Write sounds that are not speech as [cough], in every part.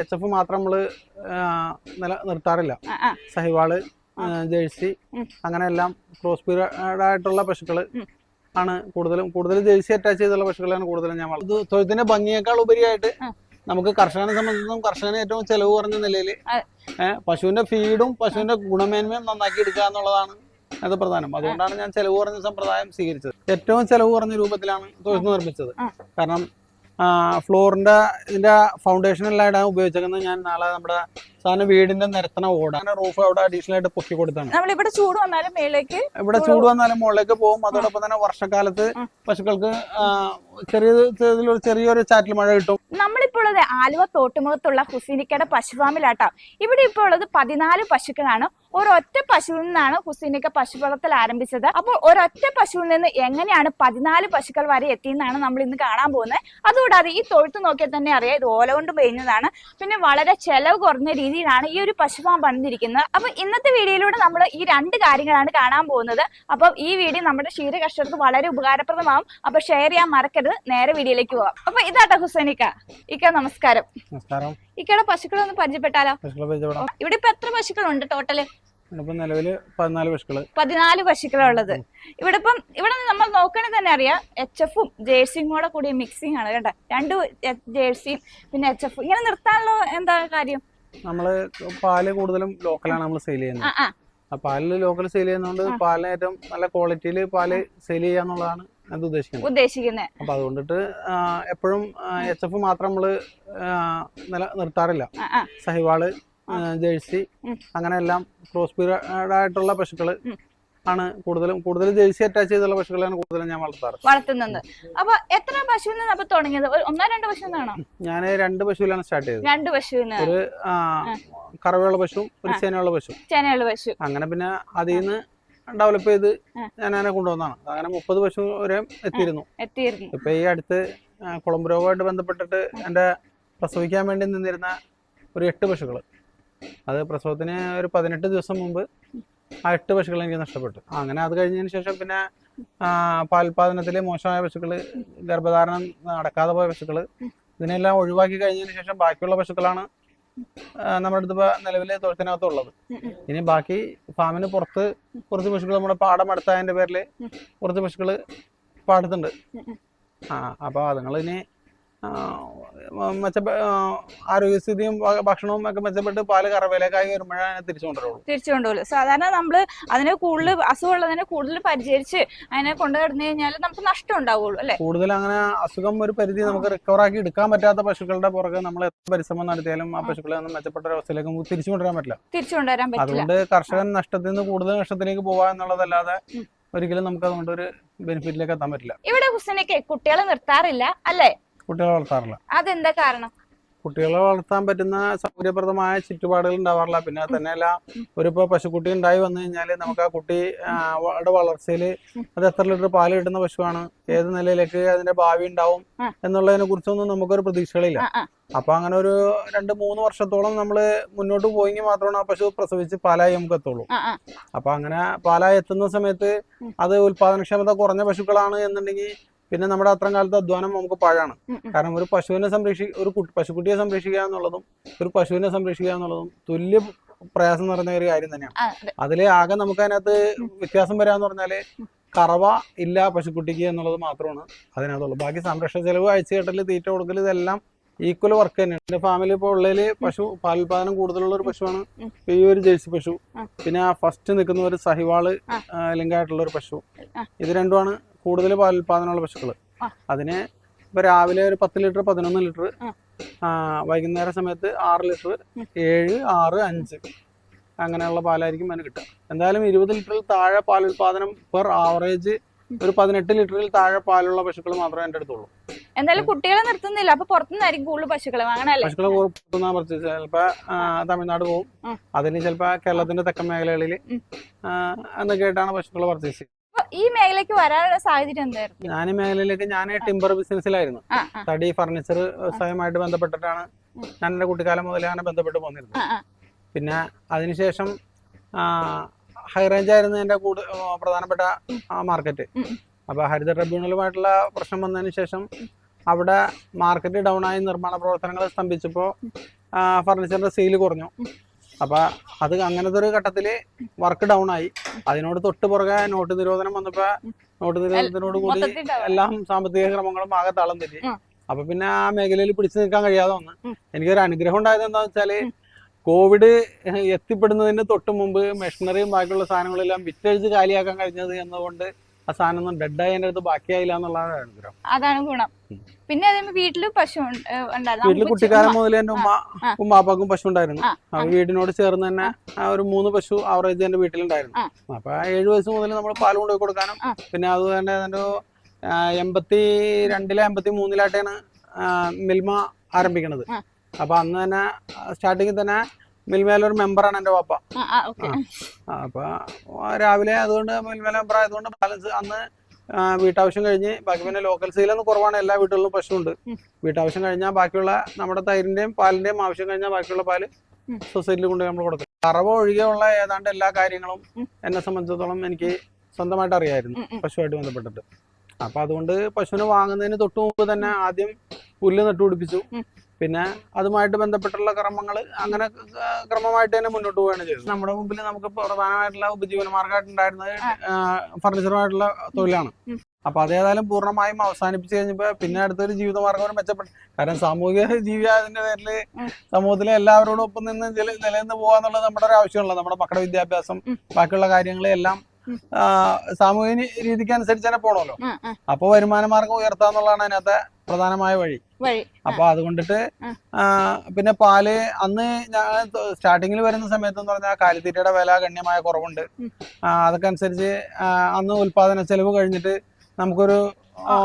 H F മാത്രം നമ്മൾ നില നിർത്താറില്ല. സഹിവാൾ ജേഴ്സി. അങ്ങനെ എല്ലാം ക്രോസ് പീരീഡ് ആയിട്ടുള്ള പശുക്കൾ ആണ് കൂടുതലും കൂടുതൽ ജേഴ്സി അറ്റാച്ച് ചെയ്തുള്ള പശുക്കളാണ് കൂടുതലും ഞാൻ വളർത്തുന്നത്. തൊഴുത്തിന്റെ ഭംഗിയേക്കാൾ ഉപരിയായിട്ട് നമുക്ക് കർഷകനെ സംബന്ധിച്ചും കർഷകന് ഏറ്റവും ചെലവ് കുറഞ്ഞ നിലയിൽ. പശുവിന്റെ ഫീഡും പശുവിന്റെ ഗുണമേന്മയും നന്നാക്കി എടുക്കുക എന്നുള്ളതാണ് അത് പ്രധാനം. അതുകൊണ്ടാണ് ഞാൻ ചെലവ് കുറഞ്ഞ സമ്പ്രദായം സ്വീകരിച്ചത്. ഏറ്റവും ചെലവ് കുറഞ്ഞ രൂപത്തിലാണ് തൊഴുത്ത് നിർമ്മിച്ചത്. കാരണം ആ, ഫ്ലോറിന്റെ ഇതിന്റെ ഫൗണ്ടേഷൻ എല്ലാം ഇടാൻ ഉപയോഗിച്ചേക്കുന്നത് ഞാൻ നാളെ നമ്മുടെ സാധനം വീടിന്റെ നിരത്തണ ഓട. അങ്ങനെ റൂഫ് അവിടെ അഡീഷണൽ ആയിട്ട് പൊക്കി കൊടുത്താണ്. നമ്മളിവിടെ ചൂട് വന്നാലും മേലേക്ക് ഇവിടെ ചൂട് വന്നാലും മുകളിലേക്ക് പോകും. അതോടൊപ്പം തന്നെ വർഷക്കാലത്ത്. പശുക്കൾക്ക് ചെറിയ ചെറിയൊരു ചെറിയൊരു ചാറ്റൽ മഴ കിട്ടും. നമ്മളിപ്പോൾ ഉള്ളത് ആലുവ തോട്ടുമുഖത്തുള്ള ഹുസീനിക്കയുടെ പശുഫാമിലാട്ടോ. ഇവിടെ ഇപ്പോൾ ഉള്ളത് പതിനാല് പശുക്കളാണ്. ഒരൊറ്റ പശുവിൽ നിന്നാണ് ഹുസീനിക്ക പശു വളർത്തൽ ആരംഭിച്ചത്. അപ്പോൾ ഒരൊറ്റ പശുവിൽ നിന്ന് എങ്ങനെയാണ് പതിനാല് പശുക്കൾ വരെ എത്തിയെന്നാണ് നമ്മൾ ഇന്ന് കാണാൻ പോകുന്നത്. അതുകൂടാതെ ഈ തൊഴുത്ത് നോക്കിയാൽ തന്നെ അറിയാം ഇത് ഓല കൊണ്ട് പെയ്യുന്നതാണ് പിന്നെ വളരെ ചെലവ് കുറഞ്ഞ രീതിയിലാണ് ഈ ഒരു പശുഫാം പണിതിരിക്കുന്നത്. അപ്പൊ ഇന്നത്തെ വീഡിയോയിലൂടെ നമ്മൾ ഈ രണ്ട് കാര്യങ്ങളാണ് കാണാൻ പോകുന്നത്. അപ്പൊ ഈ വീഡിയോ നമ്മുടെ ക്ഷീര കർഷകർക്ക് വളരെ ഉപകാരപ്രദമാവും. അപ്പൊ ഷെയർ ചെയ്യാൻ മറക്കരുത്. നേരെ വീഡിയോയിലേക്ക് പോവാം അപ്പൊ ഇതാട്ടോ ഹുസൈനിക്ക. ഇക്ക നമസ്കാരം. നമസ്കാരം. ഇക്കയുടെ പശുക്കളൊന്ന് പരിചയപ്പെട്ടാലോ? പശുക്കളെ പരിചയപ്പെടാം. ഇവിടെ ഇപ്പൊ എത്ര പശുക്കളുണ്ട് ടോട്ടൽ ഇപ്പൊ നിലവിൽ പതിനാല് പശുക്കൾ. പതിനാല് പശുക്കളുള്ളത് ഇവിടെ ഇപ്പം ഇവിടെ നമ്മൾ നോക്കണേ തന്നെ അറിയാം. എച്ച് എഫും ജേഴ്സിയും കൂടെ കൂടിയ മിക്സിംഗ് ആണ് കേട്ടോ. രണ്ട് ജേഴ്സിയും പിന്നെ എച്ച് എഫും ഇങ്ങനെ നിർത്താനുള്ള എന്താ കാര്യം? നമ്മൾ പാൽ കൂടുതലും ലോക്കലാണ് നമ്മൾ സെയിൽ ചെയ്യുന്നത്. ആ ആ. ലോക്കൽ സെയിൽ ചെയ്യുന്നതുകൊണ്ട്. പാലിന് ഏറ്റവും നല്ല ക്വാളിറ്റിയിൽ പാൽ സെയിൽ ചെയ്യാന്നുള്ളതാണ് അത് ഉദ്ദേശിക്കുന്നത്. ഉദ്ദേശിക്കുന്നത് അപ്പൊ അതുകൊണ്ടിട്ട് എപ്പോഴും എച്ച് എഫ് മാത്രം നമ്മൾ നില നിർത്താറില്ല. സഹിവാൾ ജേഴ്സി. അങ്ങനെ എല്ലാം ക്രോസ് പീരീഡ് ആയിട്ടുള്ള പശുക്കൾ. ആണ് കൂടുതലും കൂടുതൽ ജേഴ്സി അറ്റാച്ച് ചെയ്തുള്ള പശുക്കളാണ് കൂടുതലും ഞാൻ വളർത്താറ്. വളർത്തുന്നത്. അപ്പൊ എത്ര പശുവിൽ നിന്ന് അപ്പൊ തുടങ്ങിയത്? ഒന്നോ രണ്ട് പശു നിന്നാണോ ഞാൻ രണ്ട് പശുവിലാണ് സ്റ്റാർട്ട് ചെയ്തത്. രണ്ട് പശുവിന് ഒരു കറവയുള്ള പശു ഒരു ചേനയുള്ള പശു ചേനയുള്ള പശു. അങ്ങനെ പിന്നെ അതിൽ നിന്ന് ഡെവലപ്പ് ചെയ്ത് ഞാൻ അങ്ങനെ കൊണ്ടുവന്നതാണ്. അങ്ങനെ മുപ്പത് പശു വരെ എത്തിയിരുന്നു. എത്തിയിരുന്നു. ഇപ്പൊ ഈ അടുത്ത് കുളമ്പ് രോഗമായിട്ട് ബന്ധപ്പെട്ടിട്ട് എന്റെ പ്രസവിക്കാൻ വേണ്ടി നിന്നിരുന്ന ഒരു എട്ട് പശുക്കൾ അത് പ്രസവത്തിന് ഒരു പതിനെട്ട് ദിവസം മുമ്പ് ആ എട്ട് പശുക്കൾ എനിക്ക് നഷ്ടപ്പെട്ടു അങ്ങനെ അത് കഴിഞ്ഞതിന് ശേഷം പിന്നെ പാൽപാദനത്തിലെ മോശമായ പശുക്കൾ ഗർഭധാരണം നടക്കാതെ പോയ പശുക്കൾ ഇതിനെല്ലാം ഒഴിവാക്കി കഴിഞ്ഞതിന് ശേഷം ബാക്കിയുള്ള പശുക്കളാണ് നമ്മുടെ അടുത്ത് നിലവിലെ നിലവിൽ തൊഴുത്തിനകത്തുള്ളത്. ഇനി ബാക്കി ഫാമിന് പുറത്ത് കുറച്ച് പശുക്കൾ നമ്മുടെ പാടം അടുത്തതിന്റെ പേരിൽ കുറച്ച് പശുക്കൾ പാടത്തുണ്ട്. ആ അപ്പോൾ അതുങ്ങൾ ഇനി മെച്ചപ്പെ ആരോഗ്യസ്ഥിതിയും ഭക്ഷണവും ഒക്കെ മെച്ചപ്പെട്ട് പാൽ കറവയിലേക്കായി വരുമ്പോഴാണ് തിരിച്ചു കൊണ്ടുവരുള്ളൂ. തിരിച്ചു സാധാരണ നമ്മൾ അതിനെ കൂടുതൽ അസുഖമുള്ളതിനെ കൂടുതൽ പരിചരിച്ച് അതിനെ കൊണ്ടു കിടന്നു കഴിഞ്ഞാൽ നമുക്ക് നഷ്ടം ഉണ്ടാവുള്ളൂ അല്ലെ? കൂടുതൽ അങ്ങനെ അസുഖം ഒരു പരിധി നമുക്ക് റിക്കവർ ആക്കി എടുക്കാൻ പറ്റാത്ത പശുക്കളുടെ പുറകെ നമ്മൾ എത്ര പരിശ്രമം നടത്തിയാലും ആ പശുക്കളെ ഒന്നും മെച്ചപ്പെട്ട അവസ്ഥയിലേക്ക് നമുക്ക് തിരിച്ചു കൊണ്ടുവരാൻ പറ്റില്ല. തിരിച്ചു കൊണ്ടുവരാൻ പറ്റില്ല. അതുകൊണ്ട് കർഷകൻ നഷ്ടത്തിൽ നിന്ന് കൂടുതൽ നഷ്ടത്തിലേക്ക് പോവാ എന്നുള്ളതല്ലാതെ ഒരിക്കലും നമുക്ക് അതുകൊണ്ട് ഒരു ബെനിഫിറ്റിലേക്ക് എത്താൻ പറ്റില്ല. ഇവിടെ ഹുസനൊക്കെ കുട്ടികളെ നിർത്താറില്ല അല്ലെ? കുട്ടികളെ വളർത്താറില്ല അതെന്താ കാരണം കുട്ടികളെ വളർത്താൻ പറ്റുന്ന സൗകര്യപ്രദമായ ചുറ്റുപാടുകൾ ഉണ്ടാവാറില്ല പിന്നെ തന്നെയല്ല ഒരു ഇപ്പോൾ പശുക്കുട്ടി ഉണ്ടായി വന്നു കഴിഞ്ഞാൽ നമുക്ക് ആ കുട്ടി വളർച്ചയിൽ അത് എത്ര ലിറ്റർ പാൽ കിട്ടുന്ന പശുവാണ് ഏത് നിലയിലേക്ക് അതിന്റെ ഭാവി ഉണ്ടാവും എന്നുള്ളതിനെ കുറിച്ചൊന്നും നമുക്കൊരു പ്രതീക്ഷകളില്ല. അപ്പൊ അങ്ങനെ ഒരു രണ്ട് മൂന്ന് വർഷത്തോളം നമ്മൾ മുന്നോട്ട് പോയെങ്കിൽ മാത്രമാണ് ആ പശു പ്രസവിച്ച് പാലായി നമുക്ക് എത്തുള്ളൂ. അപ്പൊ അങ്ങനെ പാലായി എത്തുന്ന സമയത്ത്. അത് ഉൽപാദനക്ഷമത കുറഞ്ഞ പശുക്കളാണ് എന്നുണ്ടെങ്കിൽ പിന്നെ നമ്മുടെ അത്ര കാലത്തെ അധ്വാനം നമുക്ക് പാഴാണ്. കാരണം ഒരു പശുവിനെ സംരക്ഷി ഒരു കുട്ടി- പശുക്കുട്ടിയെ സംരക്ഷിക്കുക എന്നുള്ളതും ഒരു പശുവിനെ സംരക്ഷിക്കുക എന്നുള്ളതും തുല്യ പ്രയാസം നിറഞ്ഞ ഒരു കാര്യം തന്നെയാണ്. അതിലെ ആകെ നമുക്ക് അതിനകത്ത് വ്യത്യാസം വരാന്ന് പറഞ്ഞാൽ കറവ ഇല്ല പശുക്കുട്ടിക്ക് എന്നുള്ളത് മാത്രമാണ് അതിനകത്തുള്ളൂ. ബാക്കി സംരക്ഷണ ചെലവ് അയച്ചുകെട്ടൽ തീറ്റ കൊടുക്കൽ ഇതെല്ലാം ഈക്വൽ വർക്ക് തന്നെയാണ്. എന്റെ ഫാമിലി ഇപ്പോൾ ഉള്ളതിൽ പശു പാലുൽപാദനം കൂടുതലുള്ള ഒരു പശുവാണ്. ഈ ഒരു ജേഴ്സി പശു. പിന്നെ ആ ഫസ്റ്റ് നിൽക്കുന്ന ഒരു സഹിവാൾ. ആ, ഒരു പശു. ഇത് രണ്ടുമാണ് കൂടുതൽ പാലുൽപാദനമുള്ള പശുക്കൾ. അതിനെ ഇപ്പൊ രാവിലെ ഒരു പത്ത് ലിറ്റർ പതിനൊന്ന് ലിറ്റർ. വൈകുന്നേര സമയത്ത് ആറ് ലിറ്റർ. ഏഴ് ആറ് അഞ്ച് അങ്ങനെയുള്ള പാലായിരിക്കും അതിന് കിട്ടുക. എന്തായാലും ഇരുപത് ലിറ്ററിൽ താഴെ പാലുൽപാദനം പെർ ആവറേജ് ഒരു പതിനെട്ട് ലിറ്ററിൽ താഴെ പാലുള്ള പശുക്കൾ മാത്രമേ എന്റെ അടുത്തുള്ളൂ. എന്തായാലും കുട്ടികളെ നിർത്തുന്നില്ല. അപ്പൊ പുറത്തുനിന്നായിരിക്കും കൂടുതൽ പശുക്കളെ വാങ്ങണല്ലേ? പശുക്കളെ പുറത്തുനിന്നാ പറിച്ച് ചിലപ്പോ തമിഴ്നാട് പോകും. അതിന് ചിലപ്പോ കേരളത്തിന്റെ തെക്കൻ മേഖലകളിൽ എന്നൊക്കെ ആയിട്ടാണ് പശുക്കളെ പർച്ചേസ് ചെയ്യുന്നത് ഈ മേഖലയ്ക്ക് വരാനുള്ള സാഹചര്യം എന്തായിരുന്നു? ഞാൻ ഈ മേഖലയിലേക്ക് ഞാൻ ടിമ്പർ ബിസിനസ്സിലായിരുന്നു തടി ഫർണിച്ചർ വ്യവസായമായിട്ട് ബന്ധപ്പെട്ടിട്ടാണ് ഞാൻ എന്റെ കുട്ടിക്കാലം മുതലേ അങ്ങനെ ബന്ധപ്പെട്ട് പോന്നിരുന്നത്. പിന്നെ അതിനുശേഷം ഹൈ റേഞ്ച് ആയിരുന്നു എന്റെ കൂടുതൽ പ്രധാനപ്പെട്ട മാർക്കറ്റ്. അപ്പോൾ ഹരിത ട്രിബ്യൂണലുമായിട്ടുള്ള പ്രശ്നം വന്നതിന് ശേഷം അവിടെ മാർക്കറ്റ് ഡൗൺ ആയി നിർമ്മാണ പ്രവർത്തനങ്ങൾ സ്തംഭിച്ചപ്പോൾ ഫർണിച്ചറിന്റെ സെയിൽ കുറഞ്ഞു. അപ്പൊ അത് അങ്ങനത്തെ ഒരു ഘട്ടത്തിൽ വർക്ക് ഡൗൺ ആയി. അതിനോട് തൊട്ട് പുറകെ നോട്ട് നിരോധനം വന്നപ്പോ നോട്ട് നിരോധനത്തിനോട് കൂടി എല്ലാം സാമ്പത്തിക ക്രമങ്ങളും ആകെ താളം തെറ്റി. അപ്പൊ പിന്നെ ആ മേഖലയിൽ പിടിച്ചു നിൽക്കാൻ കഴിയാതെ വന്നു. എനിക്കൊരു അനുഗ്രഹം ഉണ്ടായത് എന്താന്ന് വെച്ചാൽ കോവിഡ് എത്തിപ്പെടുന്നതിന് തൊട്ട് മുമ്പ് മെഷീനറിയും ബാക്കിയുള്ള സാധനങ്ങളെല്ലാം വിറ്റഴിച്ച് കാലിയാക്കാൻ കഴിഞ്ഞത് എന്നതുകൊണ്ട് ആ സാധനം ഡെഡായി എന്റെ അടുത്ത് ബാക്കിയായില്ല എന്നുള്ളതാണ് അനുഗ്രഹം. അതാണ് ഗുണം. പിന്നെ അതേ വീട്ടിൽ പശു ഉണ്ട്- ഉണ്ടായിരുന്നു. വീട്ടിൽ നമുക്ക് കുട്ടിക്കാലം മുതൽ എന്റെ ഉമ്മ. ഉമ്മാപ്പാക്കും പശു ഉണ്ടായിരുന്നു. ആ, വീടിനോട് ചേർന്ന് തന്നെ ആ. ഒരു മൂന്ന് പശു ആവറേജ് എന്റെ വീട്ടിലുണ്ടായിരുന്നു. ആ. അപ്പൊ ആ ഏഴ് വയസ്സ് മുതൽ നമ്മൾ പാൽ കൊണ്ടുപോയി കൊടുക്കാനും ആ. പിന്നെ അത് തന്നെ ആ, എൺപത്തി രണ്ടിലെ എൺപത്തി മൂന്നിലായിട്ടാണ് മിൽമ ആരംഭിക്കണത്. ആ. അപ്പൊ അന്ന് തന്നെ സ്റ്റാർട്ടിങ്ങിൽ തന്നെ മിൽമയിലെ ഒരു മെമ്പറാണ് എന്റെ പാപ്പ അപ്പൊ രാവിലെ അതുകൊണ്ട് മിൽമേല മെമ്പർ ആയതുകൊണ്ട് ബാലൻസ് അന്ന് വീട്ടാവശ്യം കഴിഞ്ഞ് ബാക്കി പിന്നെ ലോക്കൽ സെയിലൊന്നും കുറവാണ് എല്ലാ വീട്ടുകളിലും പശുവുണ്ട് ഉം. വീട്ടാവശ്യം കഴിഞ്ഞാൽ ബാക്കിയുള്ള നമ്മുടെ തൈരിന്റെയും പാലിന്റെയും ആവശ്യം കഴിഞ്ഞാൽ ബാക്കിയുള്ള പാൽ. സൊസൈറ്റിയിൽ കൊണ്ട് നമ്മൾ കൊടുക്കും കറവ ഒഴികെയുള്ള ഏതാണ്ട് എല്ലാ കാര്യങ്ങളും. എന്നെ സംബന്ധിച്ചിടത്തോളം എനിക്ക് സ്വന്തമായിട്ട് അറിയായിരുന്നു. പശുവായിട്ട് ബന്ധപ്പെട്ടിട്ട് അപ്പൊ അതുകൊണ്ട് പശുവിനെ വാങ്ങുന്നതിന് തൊട്ട് മുമ്പ് തന്നെ ആദ്യം പുല്ല് നട്ടുപിടിപ്പിച്ചു. പിന്നെ അതുമായിട്ട് ബന്ധപ്പെട്ടുള്ള ക്രമങ്ങൾ അങ്ങനെ ക്രമമായിട്ട് തന്നെ മുന്നോട്ട് പോവുകയാണ് ചെയ്തത്. നമ്മുടെ മുമ്പിൽ നമുക്ക് പ്രധാനമായിട്ടുള്ള ഉപജീവന മാർഗമായിട്ടുണ്ടായിരുന്നത് ഫർണിച്ചറുമായിട്ടുള്ള തൊഴിലാണ്. അപ്പൊ അതേതായാലും പൂർണമായും അവസാനിപ്പിച്ച് കഴിഞ്ഞപ്പോ പിന്നെ അടുത്തൊരു ജീവിതമാർഗം മെച്ചപ്പെട്ടു കാരണം സാമൂഹിക ജീവിതത്തിന്റെ പേരിൽ സമൂഹത്തിലെ എല്ലാവരോടും ഒപ്പം നിന്ന് നില- നിലനിന്ന് പോകാന്നുള്ളത് നമ്മുടെ ഒരു ആവശ്യമുള്ള നമ്മുടെ മക്കളുടെ വിദ്യാഭ്യാസം ബാക്കിയുള്ള കാര്യങ്ങളെല്ലാം സാമൂഹിക രീതിക്ക് അനുസരിച്ച് തന്നെ ആ, അപ്പൊ വരുമാന മാർഗം ഉയർത്താന്നുള്ളതാണ് അതിനകത്തെ പ്രധാനമായ വഴി. അപ്പൊ അതുകൊണ്ടിട്ട് പിന്നെ പാൽ അന്ന് ഞാൻ സ്റ്റാർട്ടിങ്ങിൽ വരുന്ന സമയത്ത് എന്ന് പറഞ്ഞാൽ കാലിത്തീറ്റയുടെ വില ഗണ്യമായ കുറവുണ്ട്. അതൊക്കെ അനുസരിച്ച് അന്ന് ഉൽപാദന ചെലവ് കഴിഞ്ഞിട്ട് നമുക്കൊരു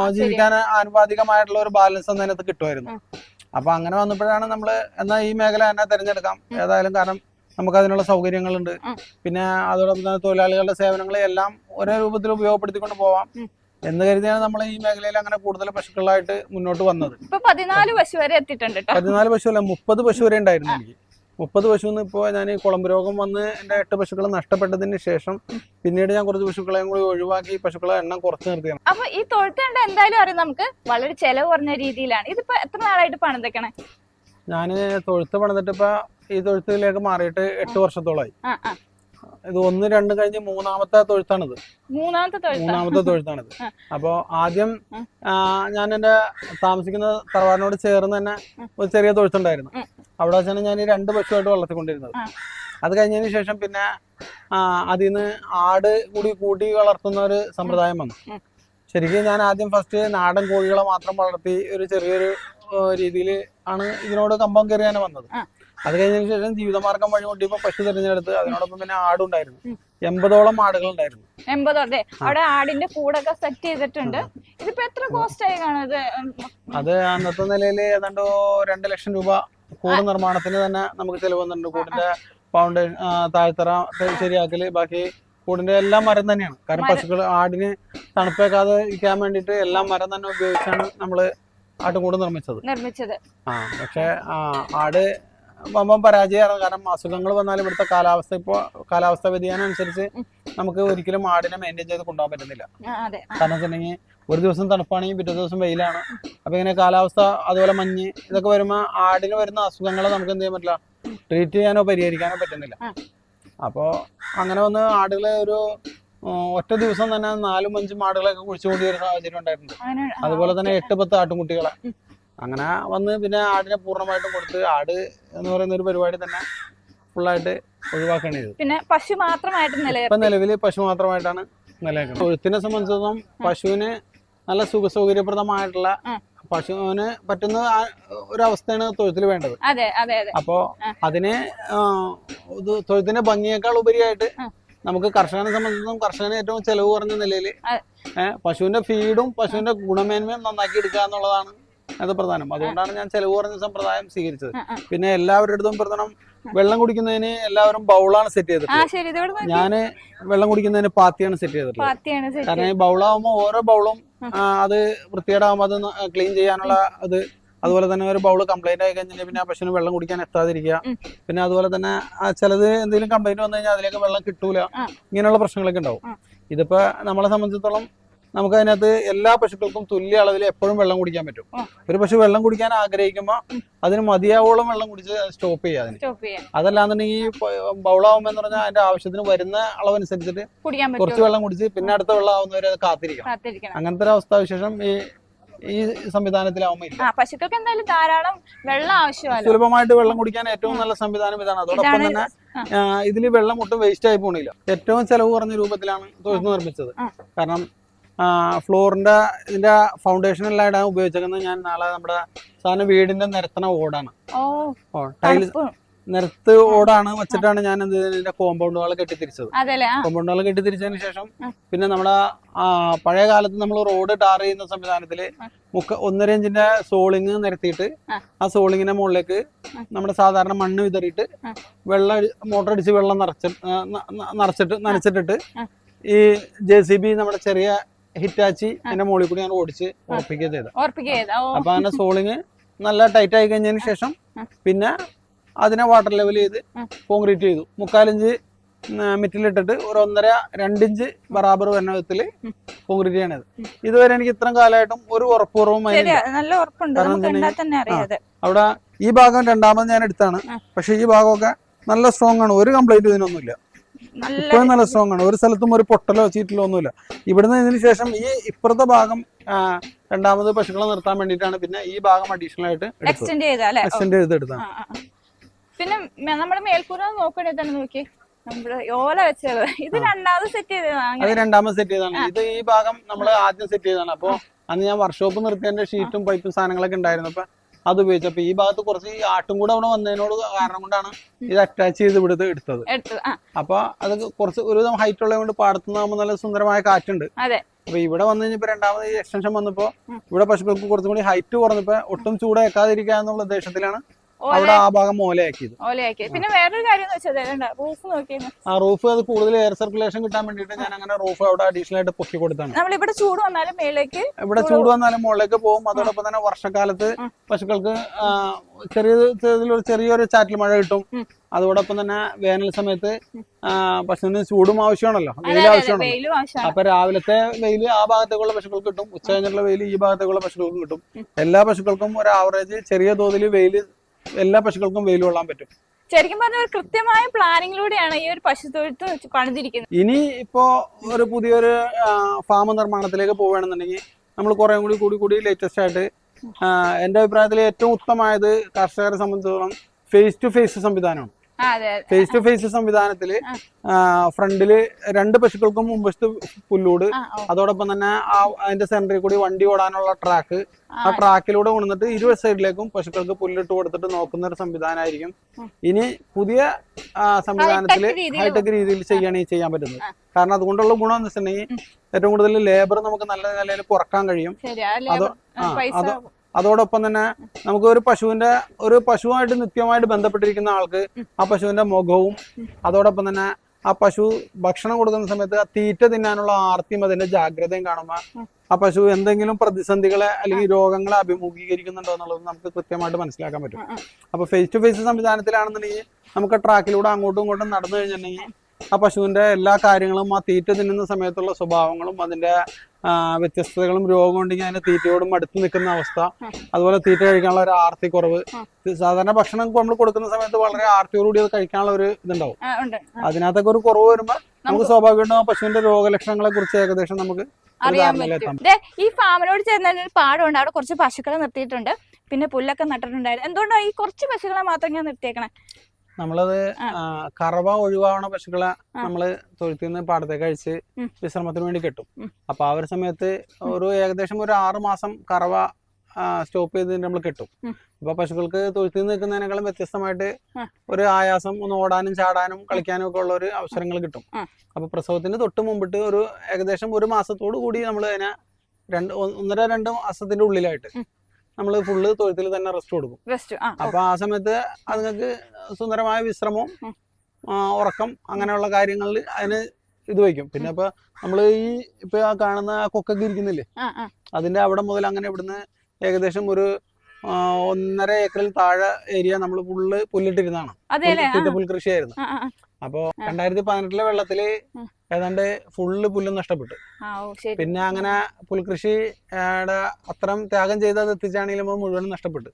ജീവിക്കാൻ ആനുപാതികമായിട്ടുള്ള ഒരു ബാലൻസ് അതിനകത്ത് കിട്ടുമായിരുന്നു. അപ്പൊ അങ്ങനെ വന്നപ്പോഴാണ് നമ്മൾ എന്നാൽ ഈ മേഖല തന്നെ തിരഞ്ഞെടുക്കാം. ഏതായാലും കാരണം നമുക്ക് അതിനുള്ള സൗകര്യങ്ങളുണ്ട്. പിന്നെ അതോടൊപ്പം തന്നെ തൊഴിലാളികളുടെ സേവനങ്ങളെ എല്ലാം ഒരേ രൂപത്തിൽ ഉപയോഗപ്പെടുത്തിക്കൊണ്ട് പോവാം. എന്ന് കരുതിയാണ് നമ്മൾ ഈ മേഖലയിൽ അങ്ങനെ കൂടുതൽ പശുക്കളായിട്ട് മുന്നോട്ട് വന്നത്. ഇപ്പൊ പതിനാല് പശു വരെ എത്തിയിട്ടുണ്ട് കേട്ടോ പതിനാല് പശു അല്ല മുപ്പത് പശു വരെ ഉണ്ടായിരുന്നു എനിക്ക്. മുപ്പത് പശു ഇപ്പോൾ ഞാൻ ഈ കുളമ്പ് രോഗം വന്ന് എന്റെ എട്ട് പശുക്കൾ നഷ്ടപ്പെട്ടതിന് ശേഷം പിന്നീട് ഞാൻ കുറച്ച് പശുക്കളെയും കൂടി ഒഴിവാക്കി പശുക്കളെ എണ്ണം കുറച്ച് നിർത്തിയാണ് അപ്പൊ ഈ തൊഴുത്ത് കണ്ട എന്തായാലും അറിയാം നമുക്ക് വളരെ ചെലവ് കുറഞ്ഞ രീതിയിലാണ്. ഇതിപ്പോ എത്ര നാളായിട്ട് പണിതൊക്കെയാണ് ഞാൻ തൊഴുത്ത് പണിതിട്ട് ഇപ്പൊ ഈ തൊഴുത്തിലേക്ക് മാറിയിട്ട് എട്ട് ആ ഇത് ഒന്ന് രണ്ട് കഴിഞ്ഞ് മൂന്നാമത്തെ തൊഴുത്താണിത്. മൂന്നാമത്തെ തൊഴുത്താണിത്. അപ്പോ ആദ്യം ഞാൻ എന്റെ താമസിക്കുന്ന തറവാടിനോട് ചേർന്ന് തന്നെ ഒരു ചെറിയ തൊഴുത്തുണ്ടായിരുന്നു. അവിടെ വെച്ചാണ് ഞാൻ ഈ രണ്ട് പശുവായിട്ട് വളർത്തിക്കൊണ്ടിരുന്നത്. അത് കഴിഞ്ഞതിന് ശേഷം പിന്നെ അതിൽ നിന്ന് ആട് കൂടി കൂട്ടി വളർത്തുന്ന ഒരു സമ്പ്രദായം വന്നു. ശരിക്കും ഞാൻ ആദ്യം ഫസ്റ്റ് നാടൻ കോഴികളെ മാത്രം വളർത്തി ഒരു ചെറിയൊരു രീതിയിൽ ആണ് ഇതിനോട് കമ്പം കയറിയാണ് വന്നത്. അത് കഴിഞ്ഞതിന് ശേഷം ജീവിതമാർഗം വഴി കൊണ്ടിപ്പോ പശു തിരഞ്ഞെടുത്ത് അതിനോടൊപ്പം പിന്നെ ആടുണ്ടായിരുന്നു. എൺപതോളം ആടുകൾ ഉണ്ടായിരുന്നു. എൺപതോ അതെ. അവിടെ ആടിന്റെ കൂടൊക്കെ സെറ്റ് ചെയ്തിട്ടുണ്ട്. ഇതിപ്പോ എത്ര കോസ്റ്റ് ആയി കാണുന്നത്? അത് അന്നത്തെ നിലയിൽ ഏതാണ്ട് രണ്ട് ലക്ഷം രൂപ കൂട് നിർമ്മാണത്തിന് തന്നെ നമുക്ക് ചെലവ് വന്നിട്ടുണ്ട്. കൂടിന്റെ ഫൗണ്ടേഷൻ താഴ്ത്തറ ശരിയാക്കൽ ബാക്കി കൂടിന്റെ എല്ലാം മരം തന്നെയാണ്. കാരണം. പശുക്കൾ ആടിന് തണുപ്പേക്കാതെ ഇരിക്കാൻ വേണ്ടിയിട്ട് എല്ലാം മരം തന്നെ ഉപയോഗിച്ചാണ് നമ്മൾ ആട്ടുകൂട് നിർമ്മിച്ചത്. നിർമ്മിച്ചത്. ആ പക്ഷെ ആട് വമ്പം പരാജയമാണ്. കാരണം അസുഖങ്ങൾ വന്നാൽ ഇവിടുത്തെ കാലാവസ്ഥ ഇപ്പോൾ കാലാവസ്ഥ വ്യതിയാനം അനുസരിച്ച് നമുക്ക് ഒരിക്കലും ആടിനെ മെയിന്റെയിൻ ചെയ്ത് കൊണ്ടുപോകാൻ പറ്റുന്നില്ല. കാരണം വെച്ചിട്ടുണ്ടെങ്കിൽ ഒരു ദിവസം തണുപ്പാണെങ്കിൽ പിറ്റേ ദിവസം വെയിലാണ്. അപ്പൊ ഇങ്ങനെ കാലാവസ്ഥ അതുപോലെ മഞ്ഞ് ഇതൊക്കെ വരുമ്പോൾ ആടിന് വരുന്ന അസുഖങ്ങളെ നമുക്ക് എന്ത് ചെയ്യാൻ പറ്റില്ല? ട്രീറ്റ് ചെയ്യാനോ പരിഹരിക്കാനോ പറ്റുന്നില്ല. അപ്പോ അപ്പോൾ അങ്ങനെ വന്ന് ആടുകളെ ഒരു ഒറ്റ ദിവസം തന്നെ നാലും അഞ്ചും ആടുകളൊക്കെ കുഴിച്ചുകൂടി ഒരു സാഹചര്യം ഉണ്ടായിട്ടുണ്ട്. അതുപോലെ തന്നെ. എട്ട് പത്ത് ആട്ടുംകുട്ടികളെ. അങ്ങനെ വന്ന് പിന്നെ ആടിനെ പൂർണമായിട്ടും കൊടുത്ത് ആട് എന്ന് പറയുന്ന ഒരു പരിപാടി തന്നെ ഫുള്ളായിട്ട് ഒഴിവാക്കുകയാണ് ചെയ്തത്. പിന്നെ പശു മാത്രമായിട്ട് ഇപ്പൊ നിലവിൽ പശു മാത്രമായിട്ടാണ് നിലനിൽക്കുന്നത്. ഒഴുത്തിനെ സംബന്ധിച്ചിടത്തോളം പശുവിന് നല്ല സുഖ സൗകര്യപ്രദമായിട്ടുള്ള പശുവിന് പറ്റുന്ന ഒരവസ്ഥയാണ് ഒരു അവസ്ഥയാണ് തൊഴുത്തിൽ വേണ്ടത് അപ്പോ. അതിന് തൊഴുത്തിന്റെ ഭംഗിയേക്കാൾ ഉപരിയായിട്ട്. നമുക്ക് കർഷകനെ സംബന്ധിച്ചിടത്തോളം കർഷകന് ഏറ്റവും ചെലവ് കുറഞ്ഞ നിലയിൽ. പശുവിന്റെ ഫീഡും പശുവിന്റെ ഗുണമേന്മയും നന്നാക്കി എടുക്കുക എന്നുള്ളതാണ് അത് പ്രധാനം അതുകൊണ്ടാണ് ഞാൻ ചെലവ് കുറഞ്ഞ സമ്പ്രദായം സ്വീകരിച്ചത്. പിന്നെ എല്ലാവരുടെ അടുത്തും പ്രധാനം വെള്ളം കുടിക്കുന്നതിന് എല്ലാവരും ബൗളാണ് സെറ്റ് ചെയ്തിട്ടുള്ളത്. ഞാൻ വെള്ളം കുടിക്കുന്നതിന് പാത്തിയാണ് സെറ്റ് ചെയ്തിട്ടുള്ളത് കാരണം ഈ ബൗളാവുമ്പോ ഓരോ ബൗളും അത് വൃത്തികേടാകുമ്പോൾ അത് ക്ലീൻ ചെയ്യാനുള്ള അത് അതുപോലെ തന്നെ ഒരു ബൗൾ കംപ്ലൈന്റ് ആയി കഴിഞ്ഞാൽ പിന്നെ ആ പശുവിന് വെള്ളം കുടിക്കാൻ എത്താതിരിക്കുക. പിന്നെ അതുപോലെ തന്നെ ചിലത് എന്തെങ്കിലും കംപ്ലൈന്റ് വന്നു കഴിഞ്ഞാൽ അതിലേക്ക് വെള്ളം കിട്ടൂല. ഇങ്ങനെയുള്ള പ്രശ്നങ്ങളൊക്കെ ഉണ്ടാവും. ഇതിപ്പോ നമ്മളെ സംബന്ധിച്ചിടത്തോളം നമുക്ക് അതിനകത്ത് എല്ലാ പശുക്കൾക്കും തുല്യ അളവിൽ എപ്പോഴും വെള്ളം കുടിക്കാൻ പറ്റും. ഒരു പശു വെള്ളം കുടിക്കാൻ ആഗ്രഹിക്കുമ്പോൾ അതിന് മതിയാവോളം വെള്ളം കുടിച്ച് സ്റ്റോപ്പ് ചെയ്യുക അതിന്. അതല്ലാന്നുണ്ടെങ്കിൽ ബൗളാവുമ്പോ എന്ന് പറഞ്ഞാൽ അതിന്റെ ആവശ്യത്തിന് വരുന്ന അളവനുസരിച്ചിട്ട് കുറച്ച് വെള്ളം കുടിച്ച് പിന്നെ അടുത്ത വെള്ളം ആവുന്നവരെ കാത്തിരിക്കണം. അങ്ങനത്തെ ഒരു അവസ്ഥാവിശേഷം ഈ ഈ സംവിധാനത്തിലാവുമ്പോൾ പശുക്കൾക്ക് എന്തായാലും ധാരാളം വെള്ളം ആവശ്യമാണ് സുലഭമായിട്ട് വെള്ളം കുടിക്കാൻ ഏറ്റവും നല്ല സംവിധാനം ഇതാണ്. അതോടൊപ്പം തന്നെ. ഇതിൽ വെള്ളം ഒട്ടും വേസ്റ്റ് ആയി പോണില്ല. ഏറ്റവും ചെലവ് കുറഞ്ഞ രൂപത്തിലാണ് തൊഴുത്ത് നിർമ്മിച്ചത്. കാരണം ഫ്ലോറിന്റെ ഇതിന്റെ ഇടാൻ ഉപയോഗിച്ചേക്കുന്നത് ഞാൻ നാളെ നമ്മുടെ സാധനം വീടിന്റെ നിരത്തണ ഓടാണ്. ടൈൽസ് നിരത്ത് ഓടാണ് വെച്ചിട്ടാണ് ഞാൻ ഇതിന്റെ കോമ്പൗണ്ട് വാൾ കെട്ടിത്തിരിച്ചത്. അതെല്ലേ? കോമ്പൗണ്ട് വാൾ ശേഷം പിന്നെ നമ്മുടെ പഴയ കാലത്ത് നമ്മൾ റോഡ് ടാർ ചെയ്യുന്ന സംവിധാനത്തിൽ. മുക്ക ഒന്നര ഇഞ്ചിന്റെ സോളിങ് നിരത്തിയിട്ട് ആ. സോളിങ്ങിന്റെ മുകളിലേക്ക് നമ്മുടെ സാധാരണ മണ്ണ് വിതറിയിട്ട് വെള്ളം മോട്ടർ അടിച്ച് വെള്ളം നിറച്ച് നിറച്ചിട്ട് നനച്ചിട്ടിട്ട് ഈ ജെ സി ബി നമ്മുടെ ചെറിയ ഹിറ്റാച്ചി അതിന്റെ മുകളിൽ കൂടി ഞാൻ ഓടിച്ച് ഉറപ്പിക്കുക ചെയ്തത്. അപ്പൊ അങ്ങനെ സോളിങ് നല്ല ടൈറ്റ് ആയി കഴിഞ്ഞതിന് ശേഷം പിന്നെ അതിനെ വാട്ടർ ലെവൽ ചെയ്ത് കോൺക്രീറ്റ് ചെയ്തു. മുക്കാലിഞ്ച് മിറ്റിലിട്ടിട്ട് ഒരു ഒന്നര രണ്ടിഞ്ച് ബറാബർ വരുന്ന വിധത്തിൽ. കോൺക്രീറ്റ് ചെയ്യണത്. ഇതുവരെ എനിക്ക് ഇത്രയും കാലമായിട്ടും ഒരു ഉറപ്പുറവും അവിടെ ഈ ഭാഗം രണ്ടാമത് ഞാൻ എടുത്താണ്. പക്ഷെ ഈ ഭാഗമൊക്കെ നല്ല സ്ട്രോങ് ആണ്. ഒരു കംപ്ലൈന്റ് ഇതിനൊന്നുമില്ല. ഇപ്പോഴും നല്ല സ്ട്രോങ് ആണ്. ഒരു സ്ഥലത്തും ഒരു പൊട്ടലോ ചീറ്റലോ ഒന്നുമില്ല. ഇവിടുന്ന് ഇതിന് ശേഷം ഈ ഇപ്പുറത്തെ ഭാഗം രണ്ടാമത് പശുക്കളെ നിർത്താൻ വേണ്ടിയിട്ടാണ് പിന്നെ ഈ ഭാഗം അഡീഷണൽ ആയിട്ട് എക്സ്റ്റെൻഡ് ചെയ്ത് അല്ലെ പിന്നെ നമ്മുടെ മേൽക്കൂര നോക്കണേ തന്നെ നോക്കി നമ്മുടെ ഓല വെച്ചത്. ഇത് രണ്ടാമത് സെറ്റ് ചെയ്തതാണ് അത് അങ്ങനെ രണ്ടാമത് സെറ്റ് ചെയ്തതാണ്. ഇത് ഈ ഭാഗം നമ്മൾ ആദ്യം സെറ്റ് ചെയ്തതാണ്. അപ്പൊ അന്ന് ഞാൻ വർക്ക്ഷോപ്പ് നിർത്തിയതിന്റെ ഷീറ്റും പൈപ്പും സാധനങ്ങളൊക്കെ ഉണ്ടായിരുന്നു. അപ്പൊ അത് ഉപയോഗിച്ചു അപ്പൊ ഈ ഭാഗത്ത് കുറച്ച് ഈ ആട്ടും കൂടെ അവിടെ വന്നതിനോട് കാരണം കൊണ്ടാണ് ഇത് അറ്റാച്ച് ചെയ്ത് ഇവിടുത്തെ എടുത്തത്. അപ്പൊ അത് കുറച്ച് ഒരുവിധം ഹൈറ്റ് ഉള്ളത് കൊണ്ട് പാടത്തുനിന്നാകുമ്പോൾ നല്ല സുന്ദരമായ കാറ്റുണ്ട്. അതെ. അപ്പൊ ഇവിടെ വന്നു കഴിഞ്ഞപ്പോ രണ്ടാമത് ഈ എക്സ്റ്റൻഷൻ വന്നപ്പോ ഇവിടെ പശുക്കൾക്ക് കുറച്ചും കൂടി ഹൈറ്റ് കുറഞ്ഞപ്പോ ഒട്ടും ചൂടേക്കാതിരിക്കുക എന്നുള്ള ഉദ്ദേശത്തിലാണ് അവിടെ ആ ഭാഗം ഓലയാക്കിയത് ഓലയാക്കി പിന്നെ വേറൊരു കാര്യം റൂഫ് നോക്കിയാണ് ആ റൂഫ് അത് കൂടുതൽ എയർ സർക്കുലേഷൻ കിട്ടാൻ വേണ്ടിട്ട് ഞാൻ അങ്ങനെ റൂഫ് അവിടെ അഡീഷണൽ ആയിട്ട് പൊക്കി കൊടുത്താണ്. നമ്മൾ ഇവിടെ ചൂട് വന്നാലും മേലേക്ക് ഇവിടെ ചൂട് വന്നാലും മുകളിലേക്ക് പോകും. അതോടൊപ്പം തന്നെ വർഷക്കാലത്ത്. പശുക്കൾക്ക് ചെറിയ ചെറിയൊരു ചാറ്റൽ മഴ കിട്ടും. അതോടൊപ്പം തന്നെ വേനൽ സമയത്ത് പശുവിന് ചൂടും ആവശ്യമാണല്ലോ. വെയിൽ ആവശ്യമാണ്. അപ്പൊ രാവിലത്തെ വെയിൽ ആ ഭാഗത്തേക്കുള്ള പശുക്കൾക്ക് കിട്ടും. ഉച്ച കഴിഞ്ഞുള്ള വെയിൽ ഈ ഭാഗത്തേക്കുള്ള പശുക്കൾക്ക് കിട്ടും. എല്ലാ പശുക്കൾക്കും ഒരു ആവറേജ് ചെറിയ തോതിൽ വെയിൽ എല്ലാ പശുക്കൾക്കും വെയിൽ കൊള്ളാൻ പറ്റും. ശരിക്കും പറഞ്ഞ ഒരു കൃത്യമായ പ്ലാനിങ്ങിലൂടെയാണ് ഈ ഒരു പശു തൊഴുത്ത് പണിതിരിക്കുന്നത്. ഇനി ഇപ്പോ ഒരു പുതിയൊരു ഫാം നിർമ്മാണത്തിലേക്ക് പോവുകയാണെന്നുണ്ടെങ്കിൽ നമ്മൾ കുറെ കൂടി കൂടി കൂടി ലേറ്റസ്റ്റ് ആയിട്ട് എന്റെ എന്റെ അഭിപ്രായത്തിൽ ഏറ്റവും ഉത്തമമായത് കർഷകരെ സംബന്ധിച്ചിടത്തോളം ഫേസ് ടു ഫേസ് സംവിധാനമാണ്. ഫേസ് ടു ഫേസ് സംവിധാനത്തിൽ ഫ്രണ്ടിൽ രണ്ട് പശുക്കൾക്കും മുമ്പത്ത് പുല്ലൂട്. അതോടൊപ്പം തന്നെ ആ അതിന്റെ സെന്ററിൽ കൂടി വണ്ടി ഓടാനുള്ള ട്രാക്ക് ആ ട്രാക്കിലൂടെ കൊണ്ടുവന്നിട്ട് ഇരുപത് സൈഡിലേക്കും പശുക്കൾക്ക് പുല്ലിട്ട് കൊടുത്തിട്ട് നോക്കുന്ന ഒരു സംവിധാനമായിരിക്കും. ഇനി പുതിയ സംവിധാനത്തിൽ സംവിധാനത്തിൽ ഹൈടെക് രീതിയിൽ ചെയ്യണേ ചെയ്യാൻ പറ്റുന്നത്. കാരണം അതുകൊണ്ടുള്ള ഗുണം എന്ന് വെച്ചിട്ടുണ്ടെങ്കിൽ ഏറ്റവും കൂടുതൽ ലേബർ നമുക്ക് നല്ല നിലയിൽ കുറയ്ക്കാൻ കഴിയും. അതോ- അതോടൊപ്പം തന്നെ നമുക്ക് ഒരു പശുവിന്റെ ഒരു പശുവായിട്ട് നിത്യമായിട്ട് ബന്ധപ്പെട്ടിരിക്കുന്ന ആൾക്ക് ആ പശുവിന്റെ മുഖവും അതോടൊപ്പം തന്നെ ആ പശു ഭക്ഷണം കൊടുക്കുന്ന സമയത്ത് ആ തീറ്റ തിന്നാനുള്ള ആർത്തിയും അതിന്റെ ജാഗ്രതയും കാണുമ്പോൾ ആ പശു എന്തെങ്കിലും പ്രതിസന്ധികളെ അല്ലെങ്കിൽ രോഗങ്ങളെ അഭിമുഖീകരിക്കുന്നുണ്ടോ എന്നുള്ളത് നമുക്ക് കൃത്യമായിട്ട് മനസ്സിലാക്കാൻ പറ്റും. അപ്പൊ ഫേസ് ടു ഫേസ് സംവിധാനത്തിലാണെന്നുണ്ടെങ്കിൽ നമുക്ക് ട്രാക്കിലൂടെ അങ്ങോട്ടും ഇങ്ങോട്ടും നടന്നു കഴിഞ്ഞിട്ടുണ്ടെങ്കിൽ ആ പശുവിന്റെ എല്ലാ കാര്യങ്ങളും ആ തീറ്റ തിന്നുന്ന സമയത്തുള്ള സ്വഭാവങ്ങളും അതിന്റെ വ്യത്യസ്തതകളും രോഗം ഉണ്ടെങ്കിൽ അതിന് തീറ്റയോടും അടുത്ത് നിൽക്കുന്ന അവസ്ഥ. അതുപോലെ തീറ്റ കഴിക്കാനുള്ള ഒരു ആർത്തി കുറവ്. സാധാരണ ഭക്ഷണം നമ്മൾ കൊടുക്കുന്ന സമയത്ത് വളരെ ആർത്തിയോടുകൂടി അത് കഴിക്കാനുള്ള ഒരു ഇതുണ്ടാവും. അതിനകത്തൊക്കെ ഒരു കുറവ് വരുമ്പോൾ നമുക്ക് സ്വാഭാവികമായിട്ടും ആ പശുവിന്റെ രോഗലക്ഷണങ്ങളെ കുറിച്ച് ഏകദേശം നമുക്ക് അറിയാൻ പറ്റും. ഈ ഫാമിനോട് ചേർന്ന ഒരു പാടമുണ്ട് അവിടെ കുറച്ച് പശുക്കളെ നിർത്തിയിട്ടുണ്ട്. പിന്നെ പുല്ലൊക്കെ നട്ടിട്ടുണ്ടായിരുന്നു. എന്തുകൊണ്ടാണ് ഈ കുറച്ച് പശുക്കളെ മാത്രം ഞാൻ നിർത്തിയേക്കണേ? നമ്മളത് കറവ ഒഴിവാവണ പശുക്കളെ. നമ്മൾ തൊഴുത്തിൽ നിന്ന് പാടത്തേക്ക് അഴിച്ച് ഉം. വിശ്രമത്തിന് വേണ്ടി കെട്ടും. അപ്പൊ ആ ഒരു സമയത്ത് ഒരു ഏകദേശം ഒരു ആറു മാസം കറവ സ്റ്റോപ്പ് ചെയ്ത് നമ്മൾ കെട്ടും. അപ്പൊ പശുക്കൾക്ക് തൊഴുത്തിൽ നിൽക്കുന്നതിനേക്കാളും വ്യത്യസ്തമായിട്ട്. ഒരു ആയാസം ഒന്ന് ഓടാനും ചാടാനും കളിക്കാനും ഒക്കെ ഉള്ള ഒരു അവസരങ്ങൾ കിട്ടും. അപ്പൊ പ്രസവത്തിന് തൊട്ട് മുമ്പിട്ട് ഒരു ഏകദേശം ഒരു മാസത്തോടു കൂടി നമ്മൾ അതിനെ രണ്ട് ഒന്നര രണ്ട് മാസത്തിന്റെ ഉള്ളിലായിട്ട്. നമ്മൾ ഫുള്ള് തൊഴുത്തിൽ തന്നെ റെസ്റ്റ് കൊടുക്കും അപ്പൊ ആ സമയത്ത് അതുങ്ങൾക്ക് സുന്ദരമായ വിശ്രമവും ഉറക്കം അങ്ങനെയുള്ള കാര്യങ്ങളിൽ അതിന് ഇത് വയ്ക്കും. പിന്നെ ഇപ്പൊ നമ്മൾ ഈ ഇപ്പൊ ആ കാണുന്ന ആ കൊക്കൊക്കെ ഇരിക്കുന്നില്ലേ? അതിന്റെ അവിടെ മുതൽ അങ്ങനെ ഇവിടുന്ന് ഏകദേശം ഒരു ഒന്നര ഏക്കറിൽ താഴെ ഏരിയ നമ്മൾ ഫുള്ള് പുല്ലിട്ടിരുന്നാണ് അതെ അപ്പോ രണ്ടായിരത്തി പതിനെട്ടിലെ വെള്ളത്തിൽ. ഏതാണ്ട് ഫുള്ള് പുല്ലും നഷ്ടപ്പെട്ടു. പിന്നെ അങ്ങനെ പുൽകൃഷി അത്രം ത്യാഗം ചെയ്ത് അത് എത്തിച്ചാണെങ്കിലും മുഴുവൻ മുഴുവനും നഷ്ടപ്പെട്ടു.